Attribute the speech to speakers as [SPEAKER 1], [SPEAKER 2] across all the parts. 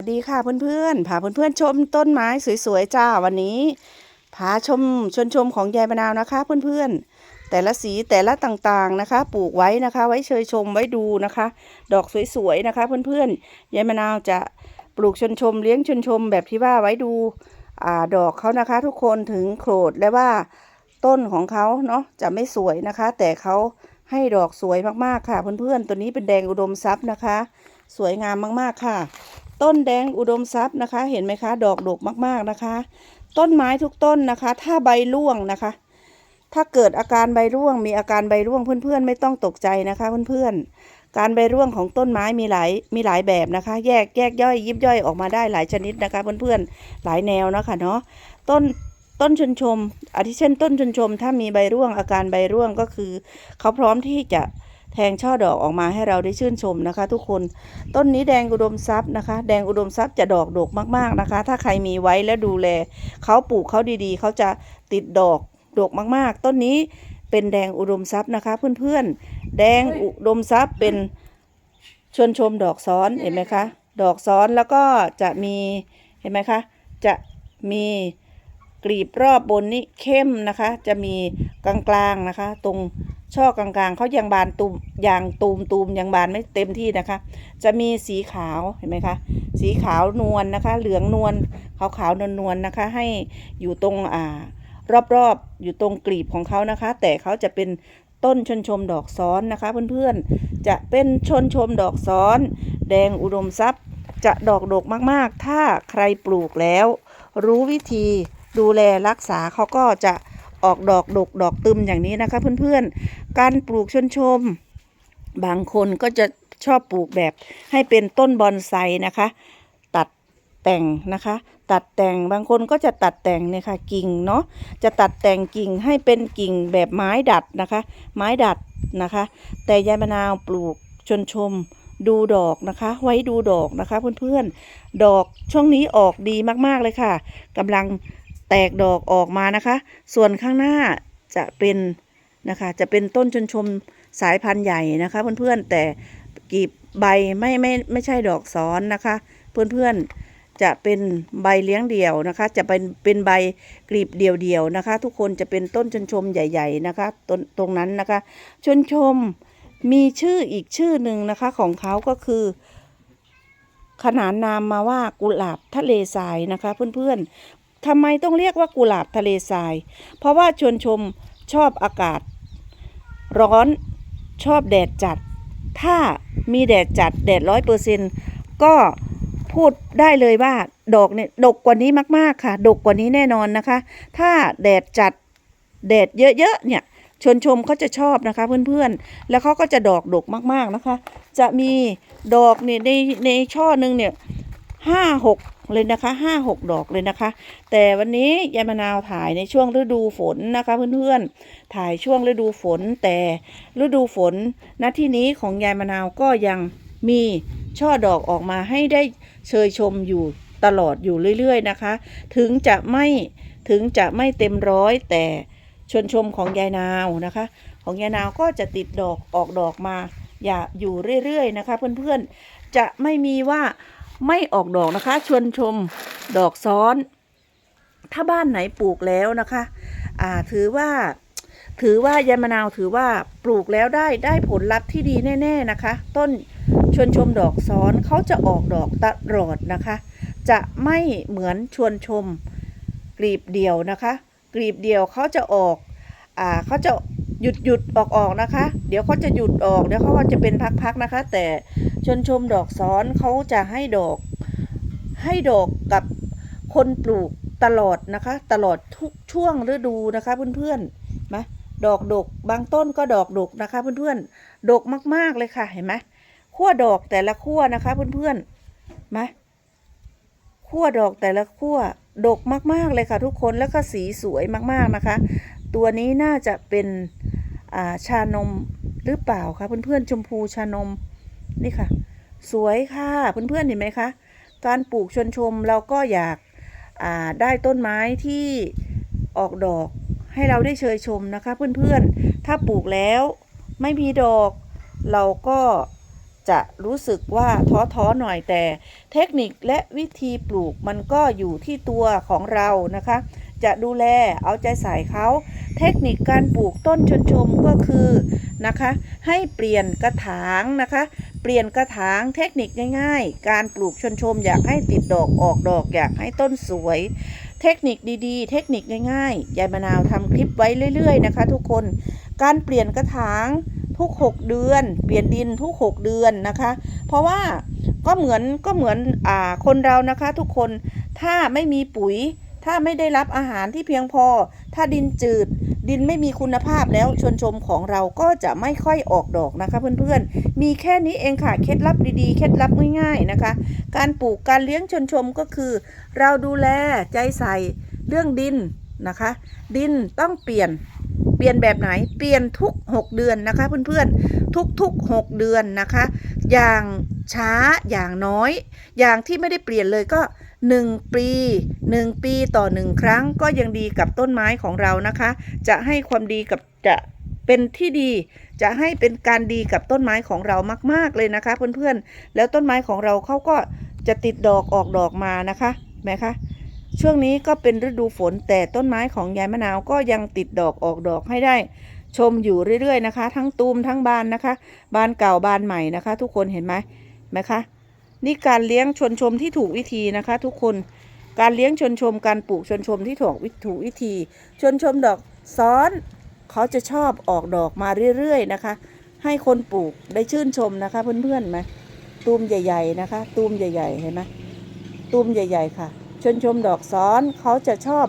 [SPEAKER 1] สวัสดีค่ะเพื่อนๆพาเพื่อนๆชมต้นไม้สวยๆจ้าวันนี้พาชมชวนชมของยายมะนาวนะคะ เพื่อนๆ แต่ละสีแต่ละต่างๆนะคะ ปลูกไว้นะคะ ไว้เชยชมไว้ดูนะคะ ดอกสวยๆนะคะ เพื่อนๆยายมะนาวจะปลูกชนชมเลี้ยงชนชมแบบที่ว่าไว้ดูอ่าดอกเขานะคะ ทุกคนถึงโกรธและว่าต้นของเขาเนาะจะไม่สวยนะคะ แต่เขาให้ดอกสวยมากๆค่ะ เพื่อนๆตัวนี้เป็นแดงอุดมทรัพย์นะคะ สวยงามมากๆค่ะ ต้นแดงอุดมทรัพย์นะคะ เห็นไหมคะ ดอกดกมากๆนะคะ ต้นไม้ทุกต้นนะคะ ถ้าใบร่วงนะคะ ถ้าเกิดอาการใบร่วง มีอาการใบร่วงเพื่อนๆ ไม่ต้องตกใจนะคะเพื่อนๆ การใบร่วงของต้นไม้มีหลายมีหลายแบบนะคะ แยกแยกย่อยยิบย่อยออกมาได้หลายชนิดนะคะเพื่อนๆ หลายแนวนะคะเนาะต้นต้นชนชมอาทิเช่นต้นชนชม ถ้ามีใบร่วงอาการใบร่วงก็คือ เขาพร้อมที่จะ แทงช่อดอกออกมาให้เราได้ชื่นชมนะคะ ทุกคนต้นนี้แดงอุดมทรัพย์นะคะ แดงอุดมทรัพย์จะดอกดกมากๆนะคะ ถ้าใครมีไว้แล้วดูแลเขาปลูกเขาดีๆเขาจะติดดอกดกมากๆ ต้นนี้เป็นแดงอุดมทรัพย์นะคะเพื่อนๆ แดงอุดมทรัพย์เป็นชวนชมดอกซ้อนเห็นไหมคะดอกซ้อนแล้วก็จะมีเห็นไหมคะจะมีกลีบรอบบนนี้เข้มนะคะ จะมีกลางๆนะคะ ตรง ช่อกลางๆเขายังบานตูมยางตูมตูมยังบานไม่เต็มที่นะคะ จะมีสีขาวเห็นไหมคะสีขาวนวลนะคะ เหลืองนวลขาวขาวนวลนวลนะคะ ให้อยู่ตรงอ่ารอบๆอยู่ตรงกลีบของเขานะคะ แต่เขาจะเป็นต้นชนชมดอกซ้อนนะคะ เพื่อนๆจะเป็นชนชมดอกซ้อน แดงอุดมทรัพย์จะดอกดกมากๆ ถ้าใครปลูกแล้ว รู้วิธีดูแลรักษาเขาก็จะ ออกดอกดกดอกตึมอย่างนี้นะคะ เพื่อนๆ การปลูกชนชม บางคนก็จะชอบปลูกแบบให้เป็นต้นบอนไซนะคะ ตัดแต่งนะคะ ตัดแต่งบางคนก็จะตัดแต่งเนี่ยค่ะกิ่งเนาะจะตัดแต่งกิ่งให้เป็นกิ่งแบบไม้ดัดนะคะ ไม้ดัดนะคะ แต่ยายมะนาวปลูกชนชมดูดอกนะคะ ไว้ดูดอกนะคะเพื่อนๆ ดอกช่วงนี้ออกดีมากๆเลยค่ะกำลัง แตกดอกออกมานะคะ ส่วนข้างหน้าจะเป็นนะคะ จะเป็นต้นชนชมสายพันธุ์ใหญ่นะคะ เพื่อนๆ แต่กีบใบไม่ไม่ไม่ใช่ดอกซ้อนนะคะ เพื่อนๆ จะเป็นใบเลี้ยงเดี่ยวนะคะ จะเป็นเป็นใบกลีบเดี่ยวๆนะคะ ทุกคนจะเป็นต้นชนชมใหญ่ ๆนะคะตรงตรงนั้นนะคะ ชนชมมีชื่ออีกชื่อหนึ่งนะคะของเขาก็คือ ขนานนามมาว่ากุหลาบทะเลทรายนะคะ เพื่อนๆ ทำไมต้องเรียกว่ากุหลาบทะเลทราย เพราะว่าชวนชมชอบอากาศ ร้อนชอบแดดจัด ถ้ามีแดดจัดแดดร้อยเปอร์เซ็นก็พูดได้เลยว่าดอกเนี่ยดกกว่านี้มากๆค่ะ ดกกว่านี้แน่นอนนะคะ ถ้าแดดจัดแดดเยอะๆเนี่ยชนชมเขาจะชอบนะคะเพื่อนๆ แล้วเขาก็จะดอกดกมากๆนะคะ จะมีดอกเนี่ยในในช่อหนึ่งเนี่ย ห้าหกเลยนะคะห้าหกดอกเลยนะคะ แต่วันนี้ยายมะนาวถ่ายในช่วงฤดูฝนนะคะเพื่อนๆถ่ายช่วงฤดูฝน แต่ฤดูฝนณที่นี้ของยายมะนาวก็ยังมีช่อดอกออกมาให้ได้เชยชมอยู่ตลอดอยู่เรื่อยๆนะคะ ถึงจะไม่ถึงจะไม่เต็มร้อยแต่ชวนชมของยายนาวนะคะ ของยายนาวก็จะติดดอกออกดอกมาอย่าอยู่เรื่อยๆนะคะ เพื่อนๆจะไม่มีว่า ไม่ออกดอกนะคะ ชวนชมดอกซ้อน ถ้าบ้านไหนปลูกแล้วนะคะ อ่าถือว่าถือว่ายายมะนาวถือว่าปลูกแล้วได้ได้ผลลัพธ์ที่ดีแน่ ๆนะคะ ต้นชวนชมดอกซ้อนเขาจะออกดอกตลอดนะคะ จะไม่เหมือนชวนชมกลีบเดียวนะคะ กลีบเดียวเขาจะออกอ่าเขาจะ หยุดหยุดออกออกนะคะ เดี๋ยวเขาจะหยุดออกเดี๋ยวเขาก็จะเป็นพักๆนะคะ แต่ชนชมดอกซ้อนเขาจะให้ดอก ให้ดอกกับคนปลูกตลอดนะคะ ตลอดทุกช่วงฤดูนะคะเพื่อนๆมาดอกดกบางต้นก็ดอกดกนะคะ เพื่อนๆดกมากๆเลยค่ะเห็นไหมขั้วดอกแต่ละขั้วนะคะ เพื่อนๆมาขั้วดอกแต่ละขั้วดกมากๆเลยค่ะ ทุกคนแล้วก็สีสวยมากๆนะคะ ตัวนี้น่าจะเป็น ชานมหรือเปล่าคะเพื่อนๆชมพูชานมนี่ค่ะ สวยค่ะเพื่อนๆเห็นไหมคะการปลูกชนชมเราก็อยากาได้ต้นไม้ที่ออกดอกให้เราได้เชยชมนะคะเพื่อนๆ ถ้าปลูกแล้วไม่มีดอก เราก็จะรู้สึกว่าท้อท้อๆหน่อยแต่ เทคนิคและวิธีปลูกมันก็อยู่ที่ตัวของเรานะคะ จะดูแลเอาใจใส่เขาเทคนิคการปลูกต้นชนชมก็คือนะคะ ให้เปลี่ยนกระถางนะคะ เปลี่ยนกระถางเทคนิคง่าย ๆ การปลูกชนชมอยากให้ติดดอกออกดอกอยากให้ต้นสวย เทคนิคดีๆ เทคนิคง่ายๆยายมะนาวทำคลิปไว้เรื่อย ๆ นะคะ ทุกคนการเปลี่ยนกระถางทุก 6 เดือน เปลี่ยนดินทุก 6 เดือนนะคะ เพราะว่าก็เหมือนก็เหมือนอ่าคนเรานะคะ ทุกคนถ้าไม่มีปุ๋ย ถ้าไม่ได้รับอาหารที่เพียงพอ ถ้าดินจืด ดินไม่มีคุณภาพแล้วชวนชมของเราก็จะไม่ค่อยออกดอกนะคะเพื่อนๆ มีแค่นี้เองค่ะ เคล็ดลับดีๆ เคล็ดลับง่ายๆนะคะ การปลูกการเลี้ยงชนชมก็คือ เราดูแลใจใส่เรื่องดินนะคะ ดินต้องเปลี่ยนเปลี่ยนแบบไหน เปลี่ยนทุก 6 เดือนนะคะเพื่อนๆ ทุกๆ 6 เดือนนะคะ อย่างช้าอย่างน้อย อย่างที่ไม่ได้เปลี่ยนเลยก็ 1 ปี 1 ปีต่อ 1 ครั้งก็ยังดีกับต้นไม้ของเรานะคะ จะให้ความดีกับจะเป็นที่ดีจะให้เป็นการดีกับต้นไม้ของเรามาก ๆเลยนะคะ เพื่อนๆ แล้วต้นไม้ของเราเขาก็จะติดดอกออกดอกมานะคะแม่คะช่วงนี้ก็เป็นฤดูฝนแต่ต้นไม้ของยายมะนาวก็ยังติดดอกออกดอกให้ได้ ชมอยู่เรื่อยๆนะคะ ทั้งตูมทั้งบานนะคะ บานเก่าบานใหม่นะคะ ทุกคนเห็นไหมไหมคะ นี่การเลี้ยงชวนชมที่ถูกวิธีนะคะ ทุกคนการเลี้ยงชวนชมการปลูกชวนชมที่ถูกวิถูกวิธีชวนชมดอกซ้อนเขาจะชอบออกดอกมาเรื่อยๆนะคะ ให้คนปลูกได้ชื่นชมนะคะ เพื่อนๆไหมตูมใหญ่ ๆนะคะ ตูมใหญ่ๆเห็นไหมตูมใหญ่ ๆ ค่ะชนชมดอกซ้อนเขาจะชอบ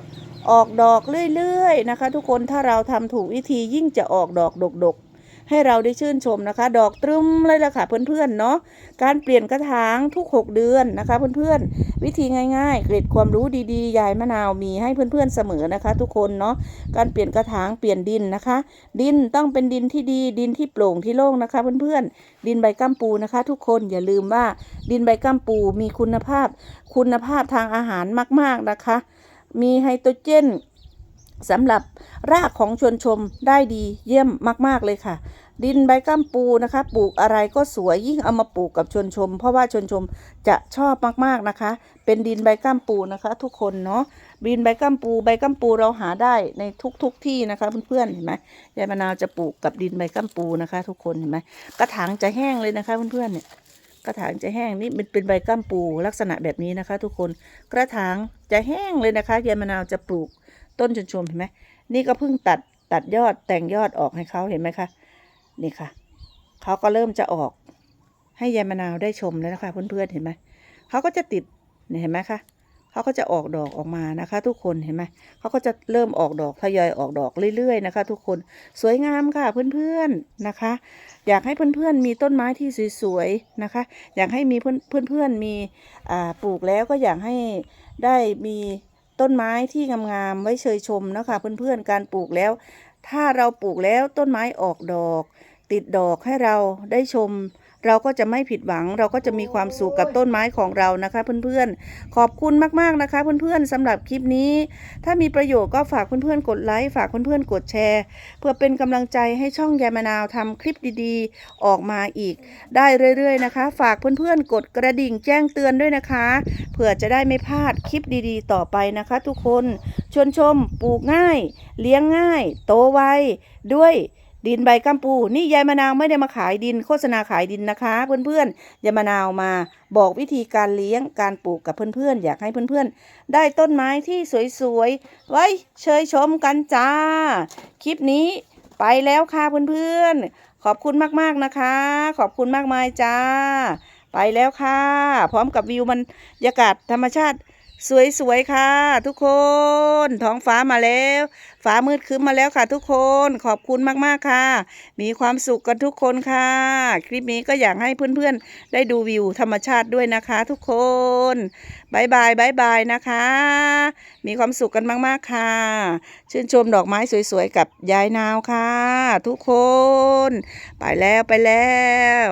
[SPEAKER 1] ออกดอกเรื่อยๆนะคะ ทุกคนถ้าเราทำถูกวิธียิ่งจะออกดอกดกๆ ให้เราได้ชื่นชมนะคะ ดอกตรึมเลยล่ะค่ะเพื่อนๆเนาะการเปลี่ยนกระถางทุก 6 เดือนนะคะ เพื่อนๆ วิธีง่ายๆ เกร็ดความรู้ดีๆ ยายมะนาวมีให้เพื่อนๆเสมอนะคะ ทุกคนเนาะการเปลี่ยนกระถางเปลี่ยนดินนะคะ ดินต้องเป็นดินที่ดีดินที่โปร่งที่โล่งนะคะ เพื่อนๆ ดินใบกัมปูนะคะ ทุกคนอย่าลืมว่าดินใบกัมปูมีคุณภาพ คุณภาพทางอาหารมาก ๆนะคะ มีไฮโตรเจน สำหรับรากของชวนชมได้ดีเยี่ยมมาก ๆ เลยค่ะ ดินใบกัมปูนะคะ ปลูกอะไรก็สวยยิ่งเอามาปลูกกับชวนชม เพราะว่าชวนชมจะชอบมาก ๆ นะคะ เป็นดินใบกัมปูนะคะ ทุกคนเนาะดินใบกัมปูใบกัมปูเราหาได้ในทุกๆที่นะคะเพื่อนๆเห็นไหมยายมะนาวจะปลูกกับดินใบกัมปูนะคะ ทุกคนเห็นไหมกระถางจะแห้งเลยนะคะเพื่อนๆเนี่ยกระถางจะแห้งนี่มันเป็นใบกัมปูลักษณะแบบนี้นะคะ ทุกคนกระถางจะแห้งเลยนะคะยายมะนาวจะปลูก ต้นชนชุมเห็นไหมนี่ก็เพิ่งตัดตัดยอดแต่งยอดออกให้เขาเห็นไหมคะนี่ค่ะเขาก็เริ่มจะออก ให้ยายมะนาวได้ชมแล้วนะคะ เพื่อนๆเห็นไหมเขาก็จะติดเนี่เห็นไหมคะเขาก็จะออกดอกออกมานะคะ ทุกคนเห็นไหมเขาก็จะเริ่มออกดอกทยอยออกดอกเรื่อยๆนะคะ ทุกคนสวยงามค่ะเพื่อนๆนะคะ อยากให้เพื่อนๆมีต้นไม้ที่สวยๆนะคะ อยากให้มีเพื่อนเพื่อนๆมีปลูกแล้วก็อยากให้ได้มี ต้นไม้ที่งามๆไว้เชยชมนะคะเพื่อนๆการปลูกแล้ว ถ้าเราปลูกแล้วต้นไม้ออกดอก ติดดอกให้เราได้ชม เราก็จะไม่ผิดหวัง เราก็จะมีความสุขกับต้นไม้ของเรานะคะ เพื่อนๆ ขอบคุณมากๆนะคะ เพื่อนๆสำหรับคลิปนี้ ถ้ามีประโยชน์ก็ฝากเพื่อนๆกดไลค์ฝากเพื่อนๆกดแชร์ เพื่อเป็นกำลังใจให้ช่องยายมนาวทำคลิปดีๆ ออกมาอีก ได้เรื่อยๆนะคะ ฝากเพื่อนๆกดกระดิ่งแจ้งเตือนด้วยนะคะเพื่อจะได้ไม่พลาดคลิปดีๆ ต่อไปนะคะ ทุกคนชวนชมปลูกง่าย เลี้ยงง่าย โตไวด้วย ดินใบกัมปู นี่ยายมะนาวไม่ได้มาขายดิน โฆษณาขายดินนะคะ เพื่อนๆยายมะนาวมาบอกวิธีการเลี้ยงการปลูกกับเพื่อนๆ อยากให้เพื่อนๆ ได้ต้นไม้ที่สวยๆ ไว้เชยชมกันจ้า คลิปนี้ไปแล้วค่ะเพื่อนๆ ขอบคุณมากๆนะคะ ขอบคุณมากมายจ้า ไปแล้วค่ะ พร้อมกับวิวบรรยากาศธรรมชาติ สวยๆค่ะ ทุกคนท้องฟ้ามาแล้ว ฟ้ามืดครึ้มมาแล้วค่ะ ทุกคนขอบคุณมากๆค่ะ มีความสุขกันทุกคนค่ะ คลิปนี้ก็อยากให้เพื่อนๆ ได้ดูวิวธรรมชาติด้วยนะคะ ทุกคนบายบายบายบายนะคะ มีความสุขกันมากๆค่ะ ชื่นชมดอกไม้สวยๆ กับยายนาวค่ะ ทุกคน ไปแล้วไปแล้ว